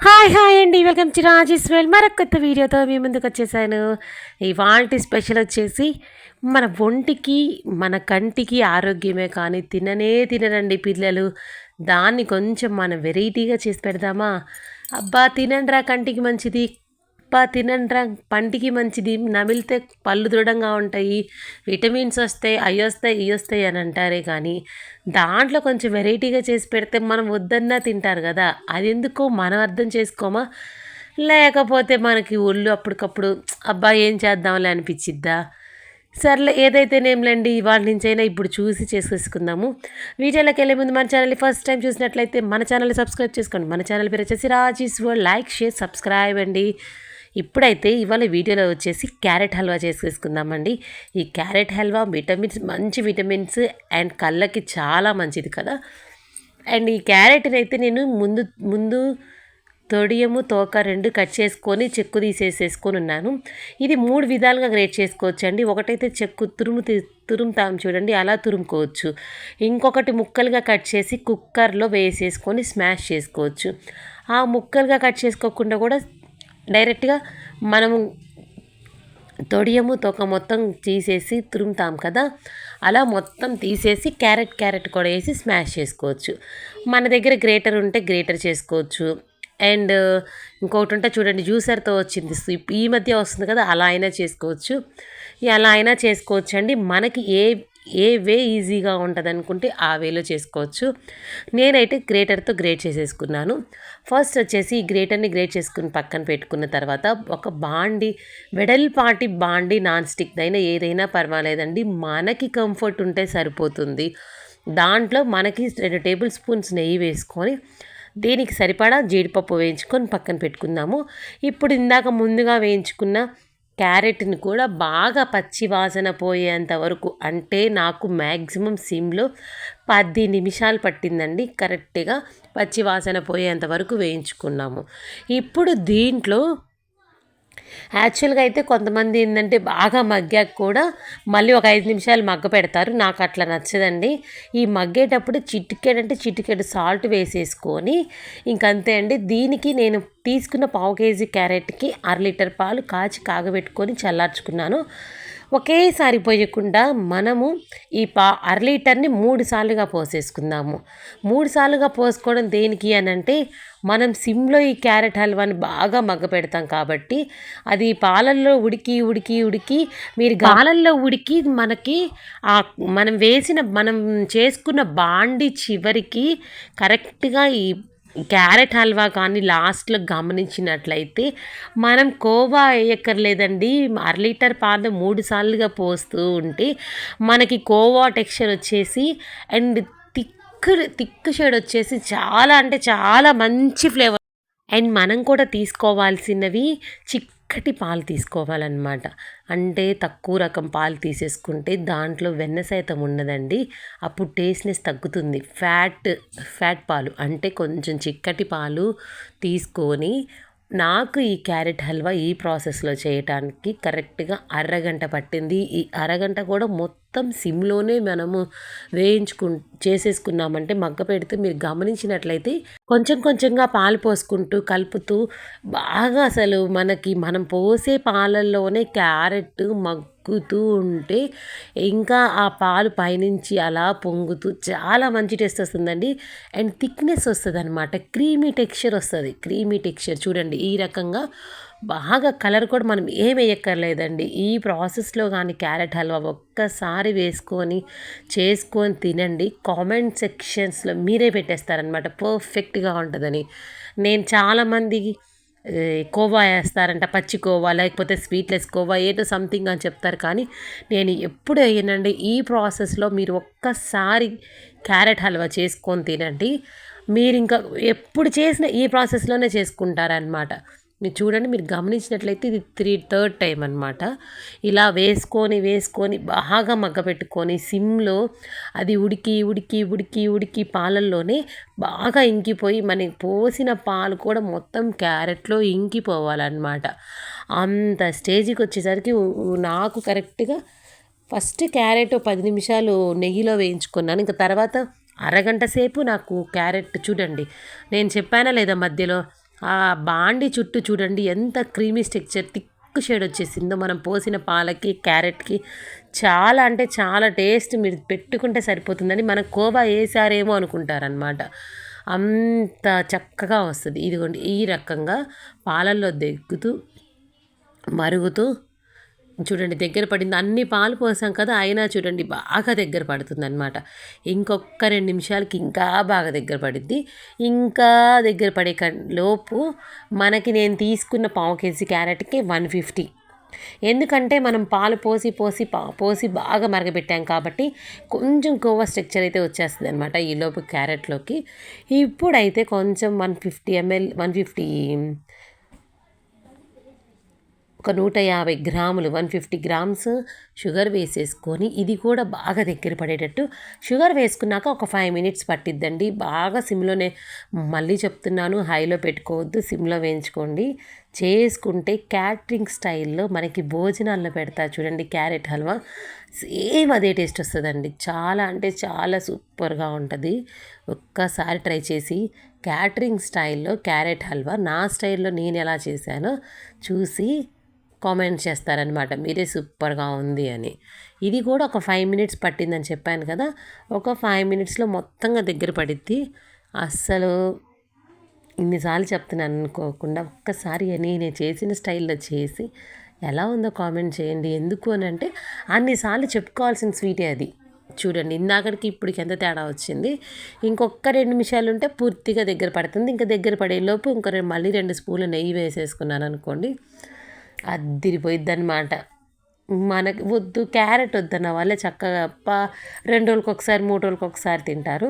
Hi hi అండి. Welcome to Rajesh వెల్ మరొక కొత్త వీడియోతో మీ ముందుకు వచ్చేసాను. ఇవాళ స్పెషల్ వచ్చేసి మన ఒంటికి మన కంటికి ఆరోగ్యమే కానీ తిననే తినరండి పిల్లలు. దాన్ని కొంచెం మనం వెరైటీగా చేసి పెడదామా? అబ్బా తినండిరా కంటికి మంచిది. అబ్బా తినండ్రా. పంటికి మంచిది. నమిలితే పళ్ళు దృఢంగా ఉంటాయి. విటమిన్స్ వస్తాయి అవి వస్తాయి ఇవి వస్తాయి అని అంటారే కానీ దాంట్లో కొంచెం వెరైటీగా చేసి పెడితే మనం వద్దన్నా తింటారు కదా. అది ఎందుకో మనం అర్థం చేసుకోమా? లేకపోతే మనకి ఒళ్ళు అప్పటికప్పుడు అబ్బా ఏం చేద్దాంలే అనిపించిద్దా సర్లే ఏదైతేనేంలేండి ఇవాళ నుంచైనా ఇప్పుడు చూసి చేసేసుకుందాము వీడియోలోకి వెళ్ళే ముందు మన ఛానల్ ఫస్ట్ టైం చూసినట్లయితే మన ఛానల్ సబ్స్క్రైబ్ చేసుకోండి. మన ఛానల్ పేరు వచ్చేసి Raji's World like share subscribe అండి. ఇప్పుడైతే ఇవాళ వీడియోలో వచ్చేసి క్యారెట్ హల్వా చేసేసుకుందామండి. ఈ క్యారెట్ హల్వా విటమిన్స్ మంచి విటమిన్స్ అండ్ కళ్ళకి చాలా మంచిది కదా. అండ్ ఈ క్యారెట్ని అయితే నేను ముందు ముందు తొడియము తోక రెండు కట్ చేసుకొని చెక్కు తీసేసేసుకొని ఉన్నాను. ఇది మూడు విధాలుగా గ్రేట్ చేసుకోవచ్చు అండి ఒకటైతే చెక్కు తురుము తురుముతాం చూడండి అలా తురుముకోవచ్చు. ఇంకొకటి ముక్కలుగా కట్ చేసి కుక్కర్లో వేసేసుకొని స్మాష్ చేసుకోవచ్చు. ఆ ముక్కలుగా కట్ చేసుకోకుండా కూడా డైరెక్ట్గా మనము తొడియము తొక్క మొత్తం తీసేసి తురుముతాం కదా అలా మొత్తం తీసేసి క్యారెట్ క్యారెట్ కూడా వేసి స్మాష్ చేసుకోవచ్చు. మన దగ్గర గ్రేటర్ ఉంటే గ్రేటర్ చేసుకోవచ్చు. అండ్ ఇంకొకటి ఉంటే చూడండి జ్యూసర్తో వచ్చింది ఈ మధ్య వస్తుంది కదా అలా అయినా చేసుకోవచ్చు. అలా అయినా చేసుకోవచ్చు అండి మనకి ఏ ఏ వే ఈజీగా ఉంటుంది అనుకుంటే ఆ వేలో చేసుకోవచ్చు. నేనైతే గ్రేటర్తో గ్రేట్ చేసేసుకున్నాను. ఫస్ట్ వచ్చేసి ఈ గ్రేటర్ని గ్రేట్ చేసుకుని పక్కన పెట్టుకున్న తర్వాత ఒక బాండి వెడల్పాటి బాండి నాన్ స్టిక్ అయినా ఏదైనా పర్వాలేదండి. మనకి కంఫర్ట్ ఉంటే సరిపోతుంది. దాంట్లో మనకి రెండు టేబుల్ స్పూన్స్ నెయ్యి వేసుకొని దీనికి సరిపడా జీడిపప్పు వేయించుకొని పక్కన పెట్టుకుందాము. ఇప్పుడు ఇందాక ముందుగా వేయించుకున్న క్యారెట్ని కూడా బాగా పచ్చి వాసన పోయేంత వరకు అంటే నాకు మ్యాక్సిమం సిమ్లో పది నిమిషాలు పట్టిందండి. కరెక్ట్గా పచ్చి వాసన పోయేంత వరకు వేయించుకున్నాము. ఇప్పుడు దీంట్లో యాక్చువల్గా అయితే కొంతమంది ఏంటంటే బాగా మగ్గాక కూడా మళ్ళీ ఒక ఐదు నిమిషాలు మగ్గ పెడతారు. నాకు అట్లా నచ్చదండి. ఈ మగ్గేటప్పుడు చిటికెడ్ అంటే చిటికెడు సాల్ట్ వేసేసుకొని ఇంకంతే అండి. దీనికి నేను తీసుకున్న పావు కేజీ క్యారెట్కి అర లీటర్ పాలు కాచి కాగబెట్టుకొని చల్లార్చుకున్నాను. ఒకేసారి పోయకుండా మనము ఈ పా అర లీటర్ని మూడు సార్లుగా పోసేసుకుందాము. మూడు సార్లుగా పోసుకోవడం దేనికి అని అంటే మనం సిమ్లో ఈ క్యారెట్ హల్వాని బాగా మగ్గ పెడతాం కాబట్టి అది పాలల్లో ఉడికి ఉడికి ఉడికి మీరు గాలల్లో ఉడికి మనకి ఆ మనం వేసిన మనం చేసుకున్న బాండి చివరికి కరెక్ట్గా ఈ క్యారెట్ హల్వా కానీ లాస్ట్లో గమనించినట్లయితే మనం కోవా వేయక్కర్లేదండి. అర లీటర్ పాలు మూడు సార్లుగా పోస్తూ ఉంటే మనకి కోవా టెక్స్చర్ వచ్చేసి అండ్ థిక్ థిక్ షేడ్ వచ్చేసి చాలా అంటే చాలా మంచి ఫ్లేవర్. అండ్ మనం కూడా తీసుకోవాల్సినవి చిక్ చిక్కటి పాలు తీసుకోవాలన్నమాట. అంటే తక్కువ రకం పాలు తీసేసుకుంటే దాంట్లో వెన్న సైతం ఉండదండి అప్పుడు టేస్ట్నెస్ తగ్గుతుంది. ఫ్యాట్ ఫ్యాట్ పాలు అంటే కొంచెం చిక్కటి పాలు తీసుకొని నాకు ఈ క్యారెట్ హల్వా ఈ ప్రాసెస్లో చేయటానికి కరెక్ట్గా అరగంట పట్టింది. ఈ అరగంట కూడా మొత్తం మొత్తం సిమ్లోనే మనము వేయించుకు చేసేసుకున్నామంటే మగ్గ పెడితే మీరు గమనించినట్లయితే కొంచెం కొంచెంగా పాలు పోసుకుంటూ కలుపుతూ బాగా అసలు మనకి మనం పోసే పాలల్లోనే క్యారెట్ మగ్గుతూ ఉంటే ఇంకా ఆ పాలు పైనుంచి అలా పొంగుతూ చాలా మంచి టేస్ట్ వస్తుందండి. అండ్ థిక్నెస్ వస్తుంది అనమాట క్రీమీ టెక్స్చర్ వస్తుంది. క్రీమీ టెక్స్చర్ చూడండి ఈ రకంగా బాగా కలర్ కూడా మనం ఏం వేయక్కర్లేదండి. ఈ ప్రాసెస్లో కానీ క్యారెట్ హల్వా ఒక్కసారి వేసుకొని చేసుకొని తినండి. కామెంట్ సెక్షన్స్లో మీరే పెట్టేస్తారనమాట పర్ఫెక్ట్గా ఉంటుందని. నేను చాలామంది కోవా వేస్తారంట పచ్చి కోవా లేకపోతే స్వీట్లెస్ కోవా ఏదో సంథింగ్ అని చెప్తారు. కానీ నేను ఎప్పుడు వేయనండి. ఈ ప్రాసెస్లో మీరు ఒక్కసారి క్యారెట్ హల్వా చేసుకొని తినండి. మీరు ఇంకా ఎప్పుడు చేసిన ఈ ప్రాసెస్లోనే చేసుకుంటారనమాట మీరు చూడండి మీరు గమనించినట్లయితే ఇది త్రీ థర్డ్ టైం అనమాట ఇలా వేసుకొని వేసుకొని బాగా మగ్గపెట్టుకొని సిమ్లో అది ఉడికి ఉడికి ఉడికి ఉడికి పాలల్లోనే బాగా ఇంకిపోయి మనకి పోసిన పాలు కూడా మొత్తం క్యారెట్లో ఇంకిపోవాలన్నమాట. అంత స్టేజ్కి వచ్చేసరికి నాకు కరెక్ట్గా ఫస్ట్ క్యారెట్ పది నిమిషాలు నెయ్యిలో వేయించుకున్నాను. ఇంకా తర్వాత అరగంట సేపు నాకు క్యారెట్ చూడండి నేను చెప్పానా లేదా మధ్యలో? ఆ బాండి చుట్టూ చూడండి ఎంత క్రీమీ స్ట్రక్చర్ థిక్ షేడ్ వచ్చేసిందో. మనం పోసిన పాలకి క్యారెట్కి చాలా అంటే చాలా టేస్ట్ మీరు పెట్టుకుంటే సరిపోతుందని మన కోవా వేసారేమో అనుకుంటారనమాట అంత చక్కగా వస్తుంది. ఇదిగోండి ఈ రకంగా పాలల్లో దగ్గుతూ మరుగుతూ చూడండి దగ్గర పడింది అన్ని పాలు పోసాం కదా అయినా చూడండి బాగా దగ్గర పడుతుంది అనమాట ఇంకొక రెండు నిమిషాలకి ఇంకా బాగా దగ్గర పడుద్ది. ఇంకా దగ్గర పడే లోపు మనకి నేను తీసుకున్న పావు కేజీ క్యారెట్కి వన్ ఫిఫ్టీ. ఎందుకంటే మనం పాలు పోసి పోసి పోసి బాగా మరగబెట్టాం కాబట్టి కొంచెం కోవా స్ట్రక్చర్ అయితే వచ్చేస్తుంది అనమాట ఈలోపు క్యారెట్లోకి. ఇప్పుడైతే కొంచెం one fifty ML one fifty ఒక నూట యాభై గ్రాములు వన్ ఫిఫ్టీ గ్రామ్స్ షుగర్ వేసేసుకొని ఇది కూడా బాగా దగ్గర పడేటట్టు. షుగర్ వేసుకున్నాక ఒక ఫైవ్ మినిట్స్ పట్టిద్దండి. బాగా సిమ్లోనే మళ్ళీ చెప్తున్నాను హైలో పెట్టుకోవద్దు సిమ్లో వేయించుకోండి. చేసుకుంటే క్యాటరింగ్ స్టైల్లో మనకి భోజనాల్లో పెడతా చూడండి క్యారెట్ హల్వా. సేమ్ అదే టేస్ట్ వస్తుందండి. చాలా అంటే చాలా సూపర్గా ఉంటుంది. ఒక్కసారి ట్రై చేసి క్యాటరింగ్ స్టైల్లో క్యారెట్ హల్వా నా స్టైల్లో నేను ఎలా చేశానో చూసి కామెంట్ చేస్తారనమాట మీరే సూపర్గా ఉంది అని. ఇది కూడా ఒక ఫైవ్ మినిట్స్ పట్టిందని చెప్పాను కదా ఒక ఫైవ్ మినిట్స్లో మొత్తంగా దగ్గర పడిద్ది. అస్సలు ఇన్నిసార్లు చెప్తున్నాను అనుకోకుండా ఒక్కసారి అని నేను చేసిన స్టైల్లో చేసి ఎలా ఉందో కామెంట్ చేయండి. ఎందుకు అని అంటే అన్నిసార్లు చెప్పుకోవాల్సిన స్వీటే అది. చూడండి ఇందాకడికి ఇప్పటికి ఎంత తేడా వచ్చింది? ఇంకొక రెండు నిమిషాలు ఉంటే పూర్తిగా దగ్గర పడుతుంది. ఇంకా దగ్గర పడేలోపు ఇంకో మళ్ళీ రెండు స్పూన్లు నెయ్యి వేసేసుకున్నాను అనుకోండి అద్దిరిపోయిద్ది అనమాట మనకి వద్దు క్యారెట్ వద్దన్న వాళ్ళే చక్కగా ప రెండు రోజులకి ఒకసారి మూడు రోజులకి ఒకసారి తింటారు.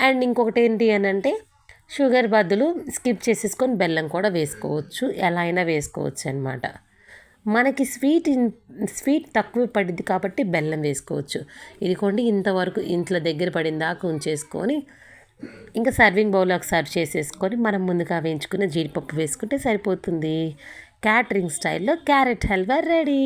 అండ్ ఇంకొకటి ఏంటి అని అంటే షుగర్ బదులు స్కిప్ చేసేసుకొని బెల్లం కూడా వేసుకోవచ్చు. ఎలా అయినా వేసుకోవచ్చు అనమాట మనకి స్వీట్ స్వీట్ తక్కువ పడింది కాబట్టి బెల్లం వేసుకోవచ్చు. ఇదిగోండి ఇంతవరకు ఇంట్లో దగ్గర పడిన దాకా ఉంచేసుకొని ఇంకా సర్వింగ్ బౌల్లోకి సర్వ్ చేసేసుకొని మనం ముందుగా వేయించుకున్న జీడిపప్పు వేసుకుంటే సరిపోతుంది. క్యాటరింగ్ స్టైల్లో క్యారెట్ హల్వా రెడీ.